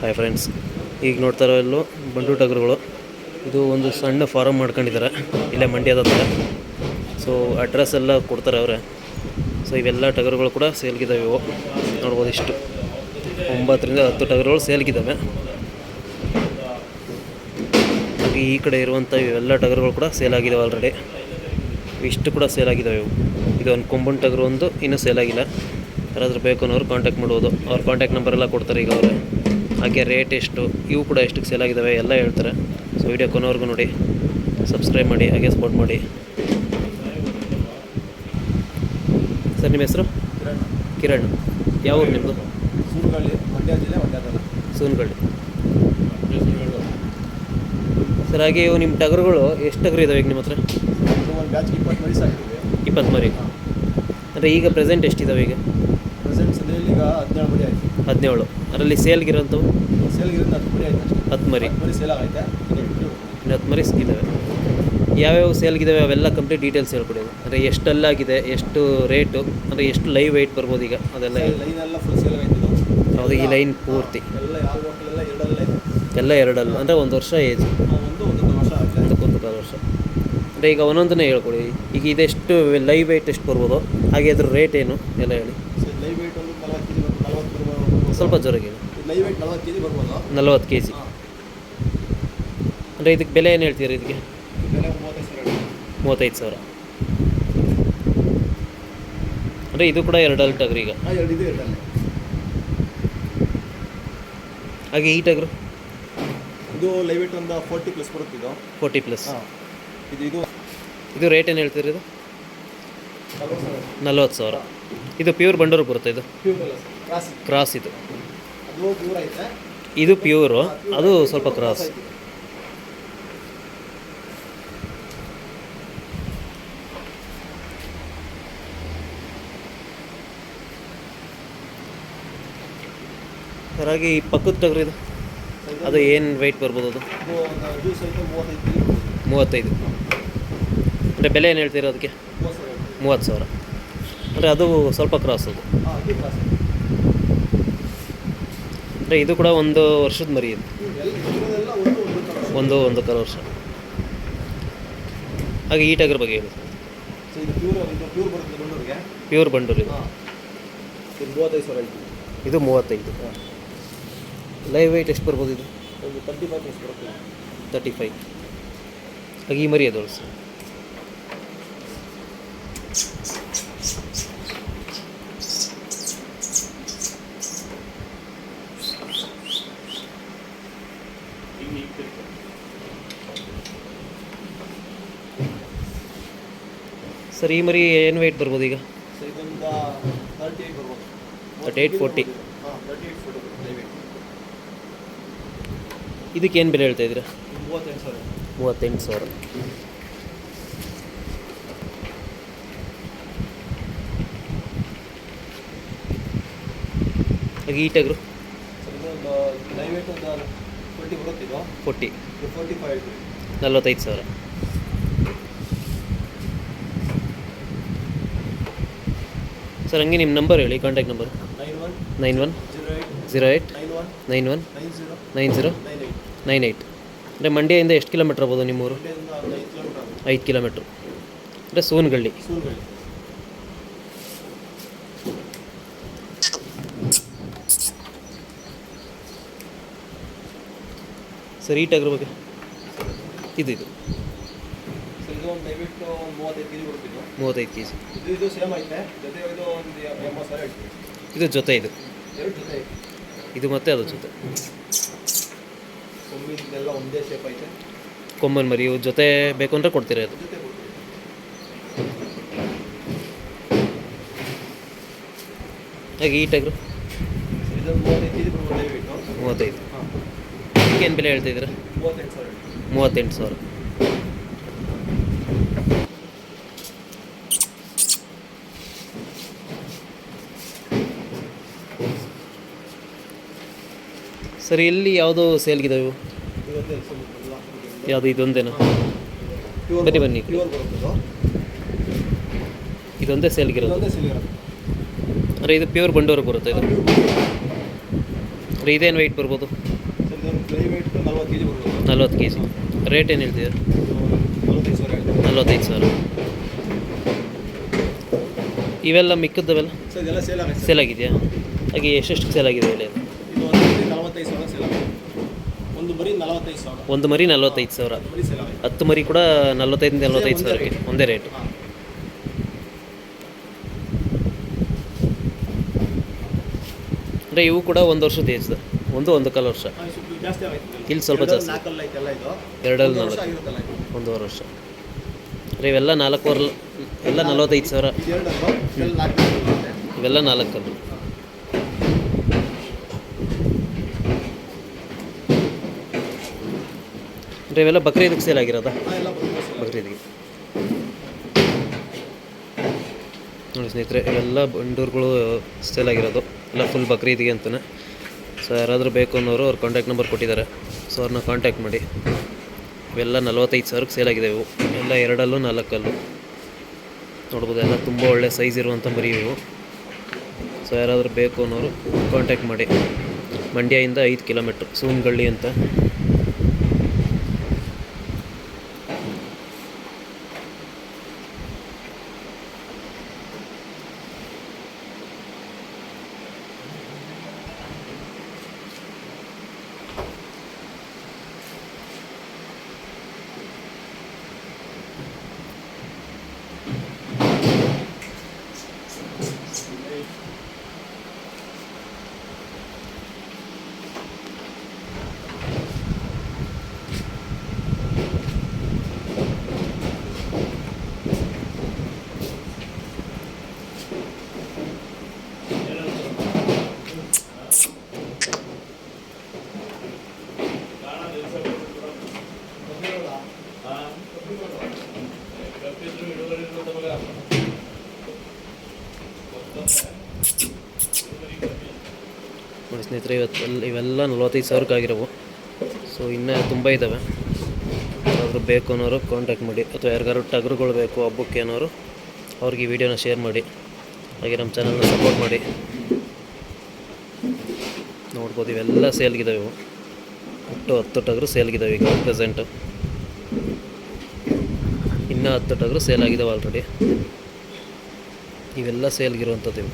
Hi friends ಈಗ ನೋಡ್ತಾ ಇರೋ ಎಲ್ಲೂ ಬಂಡು ಟಗರುಗಳು. ಇದು ಒಂದು ಸಣ್ಣ ಫಾರಮ್ ಮಾಡ್ಕೊಂಡಿದ್ದಾರೆ. ಇಲ್ಲೇ ಮಂಡ್ಯದ ಹತ್ರ. ಸೊ ಅಡ್ರೆಸ್ ಎಲ್ಲ ಕೊಡ್ತಾರೆ ಅವರೇ. ಸೊ ಇವೆಲ್ಲ ಟಗರುಗಳು ಕೂಡ ಸೇಲ್ಗಿದ್ದಾವೆ ಇವು. ನೋಡ್ಬೋದು ಇಷ್ಟು. ಒಂಬತ್ತರಿಂದ ಹತ್ತು ಟಗರುಗಳು ಸೇಲ್ಗಿದ್ದಾವೆ ಹಾಗೆ ಈ ಕಡೆ ಇರುವಂಥ ಇವೆಲ್ಲ ಟಗರುಗಳು ಕೂಡ ಸೇಲ್ ಆಗಿದ್ದಾವೆ ಆಲ್ರೆಡಿ ಇಷ್ಟು ಕೂಡ ಸೇಲ್ ಆಗಿದ್ದಾವೆ ಇವು. ಇದು ಒಂದು ಕೊಂಬನ್ ಟಗರು ಒಂದು, ಇನ್ನೂ ಸೇಲ್ ಆಗಿಲ್ಲ. ಯಾರಾದರೂ ಬೇಕು ಅನ್ನೋರು ಕಾಂಟ್ಯಾಕ್ಟ್ ಮಾಡ್ಬೋದು. ಅವ್ರ ಕಾಂಟ್ಯಾಕ್ಟ್ ನಂಬರೆಲ್ಲ ಕೊಡ್ತಾರೆ ಈಗ ಅವರು. ಹಾಗೆ ರೇಟ್ ಎಷ್ಟು ಇವು ಕೂಡ ಎಷ್ಟಕ್ಕೆ ಸೇಲ್ ಆಗಿದ್ದಾವೆ ಎಲ್ಲ ಹೇಳ್ತಾರೆ. ಸೊ ವಿಡಿಯೋ ಕೊನೆವರೆಗೂ ನೋಡಿ. ಸಬ್ಸ್ಕ್ರೈಬ್ ಮಾಡಿ ಹಾಗೆ ಸಪೋರ್ಟ್ ಮಾಡಿ. ಸರ್ ನಿಮ್ಮ ಹೆಸರು? ಕಿರಣ್. ಯಾವ ಊರು ನಿಮ್ಮದು ಸೂರುಗಳ್ಳಿ ಮಂಡ್ಯ ಜಿಲ್ಲೆ ಸೂನ್ಗಳ್ಳಿ ಸರ್ ಹಾಗೆ ಇವು ನಿಮ್ಮ ಟಗರುಗಳು ಎಷ್ಟು ಟಗರು ಇದಾವೆ ಈಗ ನಿಮ್ಮ ಹತ್ರ? ಇಪ್ಪತ್ತು ಮರಿ ಅಂದರೆ ಈಗ ಪ್ರೆಸೆಂಟ್ ಎಷ್ಟಿದಾವೆ ಈಗ? ಪ್ರೆಸೆಂಟ್ ಈಗ ಹದಿನೇಳು ಮರಿ ಆಯ್ತು. ಹದಿನೇಳು. ಅದರಲ್ಲಿ ಸೇಲ್ಗಿರೋಂಥವು? ಹತ್ತುಮರಿ ಹತ್ತು ಮರಿ ಆಯ್ತು ಅಷ್ಟೇ. ಹತ್ತು ಮರಿ ಹತ್ತು ಮರಿ ಸೇಲ್ ಆಗೈತೆ. ಇನ್ನು ಹತ್ತು ಮರಿ ಇದ್ದಾವೆ ಯಾವ್ಯಾವ ಸೇಲ್ಗಿದ್ದಾವೆ ಅವೆಲ್ಲ ಕಂಪ್ಲೀಟ್ ಡೀಟೇಲ್ಸ್ ಹೇಳ್ಕೊಡಿ. ಅಂದರೆ ಎಷ್ಟಲ್ಲಾಗಿದೆ ಎಷ್ಟು ರೇಟು ಅಂದರೆ ಎಷ್ಟು ಲೈವ್ ವೆಯ್ಟ್ ಬರ್ಬೋದು ಈಗ ಅದೆಲ್ಲ ಹೌದು ಈ ಲೈನ್ ಪೂರ್ತಿ. ಎಲ್ಲ ಎರಡಲ್ಲೇ. ಅಂದರೆ ಒಂದು ವರ್ಷ ಏಜ್ ಒಂದು ಒಂದಕ್ಕೊಂದು ಕಾಲು ವರ್ಷ ಅಂದರೆ ಈಗ ಒಂದೊಂದನ್ನೇ ಹೇಳ್ಕೊಡಿ. ಈಗ ಇದೆಷ್ಟು ಲೈವ್ ವೆಯ್ಟ್ ಎಷ್ಟು ಬರ್ಬೋದು ಹಾಗೆ ಅದ್ರ ರೇಟ್ ಏನು ಎಲ್ಲ ಹೇಳಿ ಲೈವ್ ವೇಟ್ ಒಂದು ನಲ್ವತ್ತು ಕೆ ಜಿ ನಲ್ವತ್ತು ಬರ್ಬೋದು ಸ್ವಲ್ಪ ಜೋರಾಗಿ. ಲೈವ್ ವೇಟ್ ನಲ್ವತ್ತು ಕೆ ಜಿ ಬರ್ಬೋದು ನಲ್ವತ್ತು ಕೆ ಜಿ ಅಂದರೆ ಇದಕ್ಕೆ ಬೆಲೆ ಏನು ಹೇಳ್ತೀರಿ ಇದಕ್ಕೆ? ಬೆಲೆ ಮೂವತ್ತೈದು ಸಾವಿರ. ಮೂವತ್ತೈದು ಸಾವಿರ ಅಂದರೆ ಇದು ಕೂಡ ಎರಡು ಟಗ್ರಿ ಈಗ. ಹಾಂ ಎರಡು ಇದು ಎರಡಲ್ಲೇ ಹಾಗೆ ಈ ಟಗರು ಇದು ಲೈವ್ ವೇಟ್ ಒಂದು ಫೋರ್ಟಿ ಪ್ಲಸ್ ಬರುತ್ತೆ ಇದು. ಫೋರ್ಟಿ ಪ್ಲಸ್ ಹಾಂ. ಇದು ಇದು ಇದು ರೇಟ್ ಏನು ಹೇಳ್ತೀರಿ ಇದು? ನಲ್ವತ್ತು ಸಾವಿರ. ಇದು ಪ್ಯೂರ್ ಬಂಡೂರು ಬರುತ್ತೆ ಇದು. ಕ್ರಾಸ್ ಇದು. ಇದು. ಪ್ಯೂರು ಅದು ಸ್ವಲ್ಪ ಕ್ರಾಸ್ ಸರಾಗಿ ಪಕ್ಕದ ಟಗರು ಇದು? ಅದು ಏನು ವೆಯ್ಟ್ ಬರ್ಬೋದು ಅದು? ಮೂವತ್ತೈದು. ಅಂದರೆ ಬೆಲೆ ಏನು ಹೇಳ್ತೀರಾ ಅದಕ್ಕೆ. ಮೂವತ್ತು ಸಾವಿರ. ಅಂದರೆ ಅದು ಸ್ವಲ್ಪ ಕ್ರಾಸ್ ಅದು. ಅಂದರೆ ಇದು ಕೂಡ ಒಂದು ವರ್ಷದ ಮರಿ ಇದು. ಒಂದು ಒಂದು ಕಾಲು ವರ್ಷ. ಹಾಗೆ ಈ ಟಗರ್ ಬಗ್ಗೆ ಹೇಳಿ. ಪ್ಯೂರ್ ಬಂಡೂರು. ಮೂವತ್ತೈದು ಸಾವಿರ ಇದು ಮೂವತ್ತೈದು. ಲೈವ್ ವೆಯ್ಟ್ ಎಷ್ಟು ಬರ್ಬೋದು ಇದು? ತರ್ಟಿ ಫೈವ್ ತರ್ಟಿ ಫೈವ್ ಹಾಗೆ ಈ ಮರಿ ಅದು ಸರ್ ಈ ಮರಿ ಏನು ವೆಯ್ಟ್ ಬರ್ಬೋದು ಈಗ? ತರ್ಟಿ ಏಯ್ಟ್ ಬರ್ಬೋದು. 38, 40. ಹಾಂ ಫೋರ್ಟಿ ಇದಕ್ಕೇನು ಇದಕ್ಕೆ ಏನು ಬೆಲೆ ಹೇಳ್ತಾ ಇದ್ದೀರಾ? ಮೂವತ್ತೆಂಟು ಸಾವಿರ. ಮೂವತ್ತೆಂಟು ಸಾವಿರ. ಹಾಗೆ ಈ ಟಗರು ಫೋರ್ಟಿ ಫೋರ್ಟಿ ಫೈವ್ ನಲ್ವತ್ತೈದು ಸಾವಿರ. ಸರ್ ಹಂಗೆ ನಿಮ್ಮ ನಂಬರ್ ಹೇಳಿ contact number nine one zero eight nine one nine zero nine zero nine eight ಅಂದರೆ ಮಂಡ್ಯದಿಂದ ಎಷ್ಟು ಕಿಲೋಮೀಟ್ರ್ ಆಗ್ಬೋದು ನಿಮ್ಮೂರು? ಐದು ಕಿಲೋಮೀಟ್ರ್ ಅಂದರೆ ಸೂನ್ಗಳ್ಳಿ ಸರ್ ಟಗರ್ ಬಗ್ಗೆ ಇದು ಇದು ಮೂವತ್ತೈದು ಕೆ ಜಿ ಇದು ಜೊತೆ ಇದು. ಇದು ಮತ್ತೆ ಅದು ಜೊತೆ. ಕೊಂಬನ್ ಮರಿ ಇವು ಜೊತೆ ಬೇಕು ಅಂದರೆ ಕೊಡ್ತೀರಾ ಅದು ಹಾಗೆ ಈ ಟಗರು ಸೊ ಇದೊಂದು ಮೂವತ್ತೈದು. ಕೆ ಜಿ ಬರ್ಬೋದು ದಯವಿಟ್ಟು ಏನು ಬೆಲೆ ಹೇಳ್ತಾ ಇದ್ದೀರಾ ಮೂವತ್ತೆಂಟು ಸಾವಿರ. ಸರಿ ಎಲ್ಲಿ ಯಾವುದು ಸೇಲ್ಗಿದಾವೆ ಇವು? ಯಾವುದು ಇದೊಂದೇನಾ? ಬನ್ನಿ, ಬನ್ನಿ. ಇದು. ಇದೊಂದೇ ಸೇಲ್ಗಿರೋದು ಅರೆ ಇದು ಪ್ಯೂರ್ ಬಂಡೂರು ಬರುತ್ತೆ ಇದು. ಅರೆ ಇದೇನು ವೆಯ್ಟ್ ಬರ್ಬೋದು ಸರ್ ಇದೊಂದು ಡ್ರೈ ವೇಟ್ ನಲ್ವತ್ತು ಕೆ ಜಿ ರೇಟ್ ಏನು ಹೇಳ್ತೀರ? ನಲವತ್ತೈದು ಸಾವಿರ ಇವೆಲ್ಲ ಮಿಕ್ಕದ್ದವೆಲ್ಲ? ಸೇಲ್ ಆಗಿದೆಯಾ? ಹಾಗೆ ಎಷ್ಟೆಷ್ಟು ಸೇಲ್ ಆಗಿದೆ ಹೇಳಿ? ಒಂದು ಮರಿ ನಲವತ್ತೈದು ಸಾವಿರ ಹತ್ತು ಮರಿ ಕೂಡ ನಲ್ವತ್ತೈದು ನಲ್ವತ್ತೈದು ಸಾವಿರಕ್ಕೆ. ಒಂದೇ ರೇಟ್ ಅಂದರೆ ಇವು ಕೂಡ ಒಂದು ವರ್ಷದ ಏಜ್ ಒಂದು ಒಂದು ಕಾಲು ವರ್ಷ. ಜಾಸ್ತಿ ಆಗೈತೆ ಇಲ್ಲಿ ಸ್ವಲ್ಪ ಜಾಸ್ತಿ. ನಾಲ್ಕಲ್ಲ ಐತೆಲ್ಲ ಇದು? ಎರಡಲ್ಲಿ ನಾಲ್ಕು. ಆಗಿರುತ್ತಲ್ಲ ಇದು? ಒಂದೂವರೆ ವರ್ಷ. ಅಂದರೆ ಇವೆಲ್ಲ ನಾಲ್ಕೂವರೆ ಎಲ್ಲ ನಲವತ್ತೈದು ಸಾವಿರ. ನಾಲ್ಕು ಇವೆಲ್ಲ ನಾಲ್ಕಲ್ಲು ಅಂದರೆ ಇವೆಲ್ಲ ಬಕ್ರೀದಕ್ಕೆ ಸೇಲ್ ಆಗಿರೋದಾ? ಬಕ್ರೀದಿಗೆ ನೋಡಿ ಸ್ನೇಹಿತರೆ ಇವೆಲ್ಲ ಬಂಡೂರುಗಳು ಸೇಲ್ ಆಗಿರೋದು. ಎಲ್ಲ ಫುಲ್ ಬಕ್ರೀದ್ಗೆ ಅಂತಲೇ ಸೊ ಯಾರಾದರೂ ಬೇಕು ಅನ್ನೋರು ಅವ್ರ ಕಾಂಟ್ಯಾಕ್ಟ್ ನಂಬರ್ ಕೊಟ್ಟಿದ್ದಾರೆ. ಸೊ ಅವ್ರನ್ನ ಕಾಂಟ್ಯಾಕ್ಟ್ ಮಾಡಿ. ಇವೆಲ್ಲ ನಲ್ವತ್ತೈದು ಸಾವಿರಕ್ಕೆ ಸೇಲ್ ಆಗಿದೆ ಇವು. ಎಲ್ಲ ಎರಡಲ್ಲೂ ನಾಲ್ಕಲ್ಲು. ನೋಡ್ಬೋದು, ಎಲ್ಲ ತುಂಬ ಒಳ್ಳೆ ಸೈಜ್ ಇರುವಂಥ ಮರಿ ಇವು ಸೊ ಯಾರಾದರೂ ಬೇಕು ಅನ್ನೋರು ಕಾಂಟ್ಯಾಕ್ಟ್ ಮಾಡಿ. ಮಂಡ್ಯದಿಂದ ಐದು ಕಿಲೋಮೀಟ್ರ್ ಸೂನ್ಗಳ್ಳಿ ಅಂತ. ಸ್ನೇಹಿತರೆ ಇವತ್ತು ಇವೆಲ್ಲ ನಲ್ವತ್ತೈದು ಸಾವಿರಕ್ಕೆ ಆಗಿರೋವು. ಸೊ ಇನ್ನೂ ತುಂಬ ಇದ್ದಾವೆ ಯಾರಾದರೂ ಬೇಕು ಅನ್ನೋರು ಕಾಂಟ್ಯಾಕ್ಟ್ ಮಾಡಿ. ಅಥವಾ ಯಾರಿಗಾರು ಟಗರುಗಳು ಬೇಕು, ಹಬ್ಬಕ್ಕೆ ಅನ್ನೋರು, ಅವ್ರಿಗೆ ಈ ವಿಡಿಯೋನ ಶೇರ್ ಮಾಡಿ. ಹಾಗೆ ನಮ್ಮ ಚಾನಲ್ನ ಸಪೋರ್ಟ್ ಮಾಡಿ. ನೋಡ್ಬೋದು, ಇವೆಲ್ಲ ಸೇಲ್ಗಿದ್ದಾವೆ ಇವು. ಒಟ್ಟು ಹತ್ತು ಟಗರು ಸೇಲ್ಗಿದ್ದಾವೆ ಈಗ ಪ್ರೆಸೆಂಟು ಇನ್ನೂ ಹತ್ತು ಟಗರು ಸೇಲ್ ಆಗಿದ್ದಾವೆ ಆಲ್ರೆಡಿ ಇವೆಲ್ಲ ಸೇಲ್ಗಿರುವಂಥದ್ದು ಇವು.